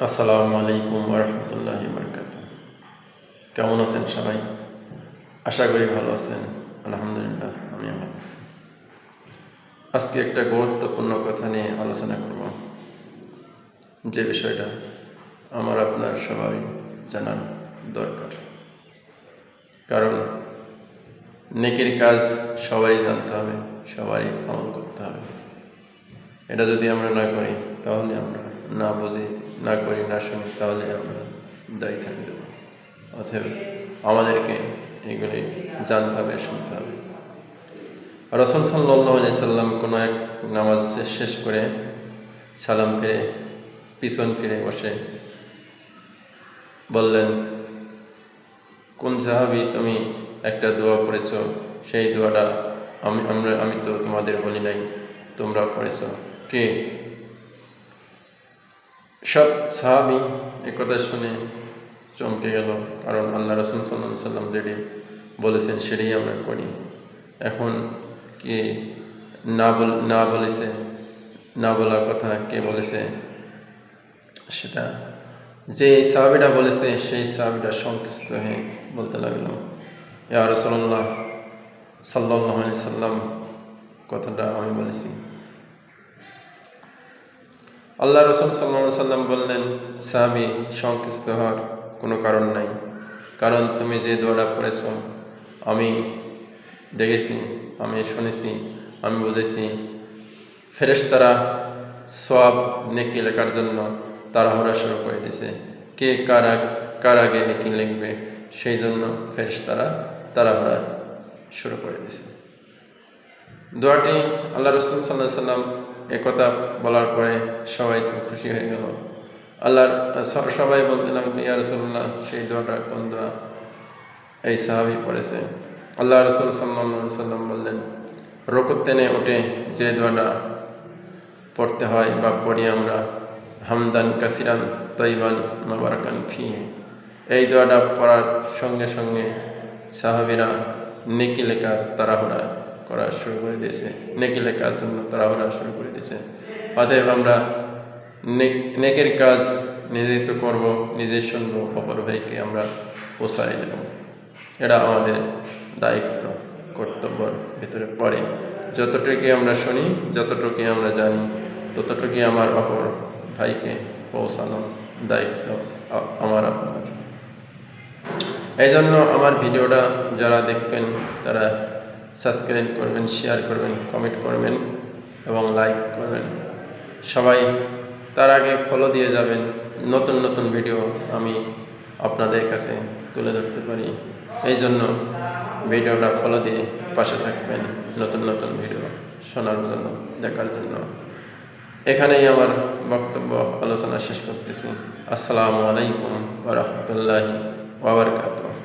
আসসালামু আলাইকুম রহমতুল্লাহ বরকাত কেমন আছেন সবাই? আশা করি ভালো আছেন। আলহামদুলিল্লাহ, আমিও ভালো আছি। আজকে একটা গুরুত্বপূর্ণ কথা নিয়ে আলোচনা করব। যে বিষয়টা আমার, আপনার, সবারই জানার দরকার। কারণ নেকির কাজ সবারই জানতে হবে, সবারই আমল করতে হবে। এটা যদি আমরা না করি, তাহলে আমরা না বুঝি না করি, না শুনি, তাহলে আমরা দায়ী থাকি দেব অতএব আমাদেরকে এগুলি জানতে হবে, শুনতে হবে। রসুল সাল্লি সাল্লাম কোনো এক নামাজ শেষ করে সালাম ফিরে পিছন ফিরে বসে বললেন, কোন সাহাবি তুমি একটা দোয়া পড়েছ? সেই দোয়াটা আমি, আমরা, আমি তো তোমাদের বলি নাই তোমরা পড়েছ। কে? সব সাহাবি একথা শুনে চমকে গেল, কারণ আল্লাহ রসুল সাল্লাম সাল্লাম যেটি বলেছেন সেটাই আমরা করি। এখন কে না বল, না বলেছে, না বলার কথা কে বলেছে, সেটা যে সাহাবিটা বলেছে সেই সাহাবিটা সংকুচিত হয়ে বলতে লাগল। ইয়া রসল্লাহ সাল্লাহ সাল্লাম কথাটা আমি বলেছি। আল্লাহ রসুল সাল্লা সাল্লাম বললেন, স্বামী, সংকুচিত হওয়ার কোনো কারণ নাই। কারণ তুমি যে দোয়াটা পড়েছ, আমি দেখেছি, আমি শুনেছি, আমি বুঝেছি। ফেরেশতারা সব নেকি লেখার জন্য তাড়াহুড়া শুরু করে দিছে কে কার কার আগে নেকি লিখবে, সেই জন্য ফেরেশতারা তাড়াহুড়া শুরু করে দিছে দোয়াটি আল্লাহ রসুল সাল্লাহ সাল্লাম একথা বলার পরে সবাই তো খুশি হয়ে গেল। আল্লাহর সবাই বলতে লাগল, ইয়া রসুল্লাহ সেই দোয়াটা কোন দোয়া? এই সাহাবি পড়েছে। আল্লাহ রসুল সাল্লাহ সাল্লাম বললেন রকুত টেনে ওঠে যে দোয়াটা পড়তে হয় বা পড়ি আমরা, হামদান কাসিরান তৈবান মাবারাকান ফি এই দোয়াটা পড়ার সঙ্গে সঙ্গে সাহাবিরা নেকি লেখার তাড়াহুড়া করা শুরু করে দিয়েছে। নেকি কাজ জন্য তারা তাড়াহুড়া শুরু করে দিয়েছে। অতএব আমরা নেকের কাজ নিজেই তো করব নিজে শুনব, অপর ভাইকে আমরা পোষাই দেব এটা আমাদের দায়িত্ব, কর্তব্যর ভিতরে পড়ে। যতটুকু আমরা শুনি যতটুকু আমরা জানি, ততটুকুই আমার অপর ভাইকে পৌঁছানো দায়িত্ব আমার আপনার। এই জন্য আমার ভিডিওটা যারা দেখবেন, তারা সাবস্ক্রাইব করবেন শেয়ার করবেন কমেন্ট করবেন এবং লাইক করবেন। সবাই তার আগে ফলো দিয়ে যাবেন। নতুন নতুন ভিডিও আমি আপনাদের কাছে তুলে ধরতে পারি। এই জন্য ভিডিওটা ফলো দিয়ে পাশে থাকবেন নতুন নতুন ভিডিও শোনার জন্য, দেখার জন্য। এখানেই আমার বক্তব্য, আলোচনা শেষ করতেছি। আসসালামু আলাইকুম ওরহমতুল্লাহি ওবরকাতুহ